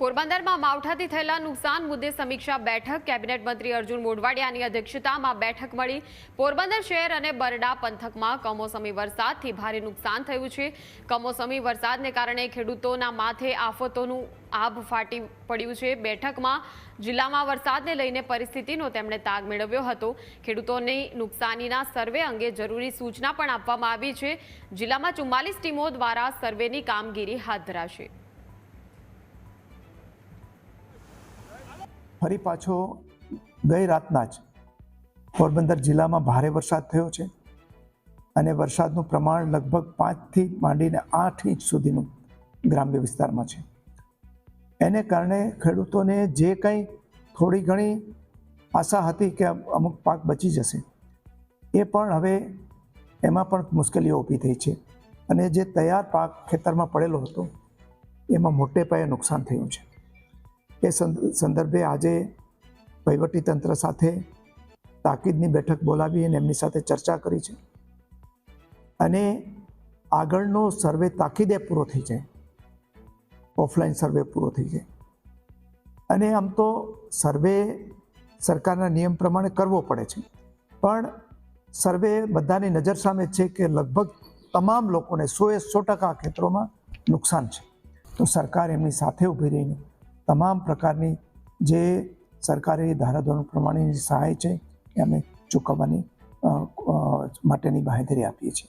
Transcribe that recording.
પોરબંદરમાં માવઠાથી થયેલા નુકસાન મુદ્દે સમીક્ષા બેઠક. કેબિનેટ મંત્રી અર્જુન મોઢવાડિયાની અધ્યક્ષતામાં બેઠક મળી. પોરબંદર શહેર અને બરડા પંથકમાં કમોસમી વરસાદથી ભારે નુકસાન થયું છે. કમોસમી વરસાદને કારણે ખેડૂતોના માથે આફતોનું આભ ફાટી પડ્યું છે. બેઠકમાં જિલ્લામાં વરસાદને લઈને પરિસ્થિતિનો તેમણે તાગ મેળવ્યો હતો. ખેડૂતોની નુકસાનીના સર્વે અંગે જરૂરી સૂચના પણ આપવામાં આવી છે. જિલ્લામાં ચુમ્માલીસ ટીમો દ્વારા સર્વેની કામગીરી હાથ ધરાશે. ફરી પાછો ગઈ રાતના જ પોરબંદર જિલ્લામાં ભારે વરસાદ થયો છે અને વરસાદનું પ્રમાણ લગભગ પાંચથી માંડીને આઠ ઇંચ સુધીનું ગ્રામ્ય વિસ્તારમાં છે. એને કારણે ખેડૂતોને જે કંઈ થોડી ઘણી આશા હતી કે અમુક પાક બચી જશે, એ પણ હવે એમાં પણ મુશ્કેલીઓ ઊભી થઈ છે અને જે તૈયાર પાક ખેતરમાં પડેલો હતો, એમાં મોટે પાયે નુકસાન થયું છે. એ સંદ- સંદર્ભે આજે વહીવટીતંત્ર સાથે તાકીદની બેઠક બોલાવી અને એમની સાથે ચર્ચા કરી છે. અને આગળનો સર્વે તાકીદે પૂરો થઈ જાય. ઓફલાઈન સર્વે પૂરો થઈ જાય. અને આમ તો સર્વે સરકારના નિયમ પ્રમાણે કરવો પડે છે. પણ સર્વે બધાની નજર સામે છે કે લગભગ તમામ લોકોને સોએ સો ટકા ખેતરોમાં નુકસાન છે. તો સરકાર એમની સાથે ઊભી રહીને તમામ પ્રકારની જે સરકારી ધારાધોરણ પ્રમાણેની સહાય છે, એ અમે ચૂકવવાની માટેની બાંહેધરી આપીએ છીએ.